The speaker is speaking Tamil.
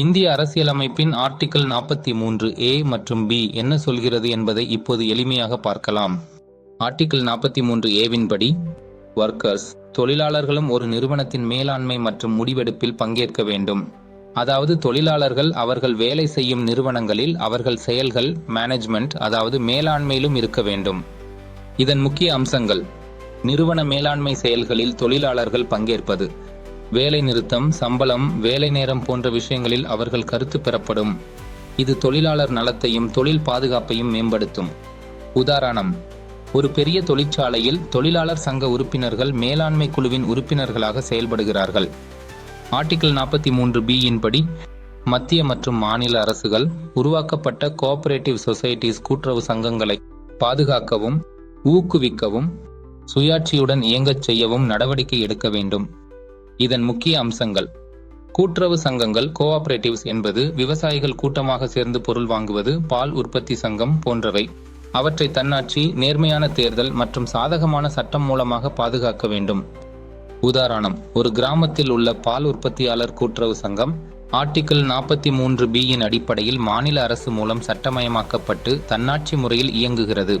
இந்திய அரசியலமைப்பின் ஆர்டிகிள் நாற்பத்தி மூன்று ஏ மற்றும் பி என்ன சொல்கிறது என்பதை இப்போது எளிமையாக பார்க்கலாம். ஆர்டிகிள் நாற்பத்தி மூன்று ஏவின் படி ஒர்க்கர்ஸ் தொழிலாளர்களும் ஒரு நிறுவனத்தின் மேலாண்மை மற்றும் முடிவெடுப்பில் பங்கேற்க வேண்டும். அதாவது தொழிலாளர்கள் அவர்கள் வேலை செய்யும் நிறுவனங்களில் அவர்கள் செயல்கள் மேனேஜ்மெண்ட் அதாவது மேலாண்மையிலும் இருக்க வேண்டும். இதன் முக்கிய அம்சங்கள் நிறுவன மேலாண்மை செயல்களில் தொழிலாளர்கள் பங்கேற்பது. வேலை நிறுத்தம் சம்பளம் வேலை நேரம் போன்ற விஷயங்களில் அவர்கள் கருத்து பெறப்படும். இது தொழிலாளர் நலத்தையும் தொழில் பாதுகாப்பையும் மேம்படுத்தும். உதாரணம் ஒரு பெரிய தொழிற்சாலையில் தொழிலாளர் சங்க உறுப்பினர்கள் மேலாண்மை குழுவின் உறுப்பினர்களாக செயல்படுகிறார்கள். ஆர்டிகிள் நாற்பத்தி மூன்று பி படி மத்திய மற்றும் மாநில அரசுகள் உருவாக்கப்பட்ட கோஆபரேட்டிவ் சொசைட்டிஸ் கூட்டுறவு சங்கங்களை பாதுகாக்கவும் ஊக்குவிக்கவும் சுயாட்சியுடன் இயங்கச் செய்யவும் நடவடிக்கை எடுக்க வேண்டும். இதன் முக்கிய அம்சங்கள். கூட்டுறவு சங்கங்கள் கோஆபரேட்டிவ்ஸ் என்பது விவசாயிகள் கூட்டமாக சேர்ந்து பொருள் வாங்குவது பால் உற்பத்தி சங்கம் போன்றவை. அவற்றை தன்னாட்சி நேர்மையான தேர்தல் மற்றும் சாதகமான சட்டம் மூலமாக பாதுகாக்க வேண்டும். உதாரணம் ஒரு கிராமத்தில் உள்ள பால் உற்பத்தியாளர் கூட்டுறவு சங்கம் ஆர்டிகிள் நாற்பத்தி மூன்று பியின் அடிப்படையில் மாநில அரசு மூலம் சட்டமயமாக்கப்பட்டு தன்னாட்சி முறையில் இயங்குகிறது.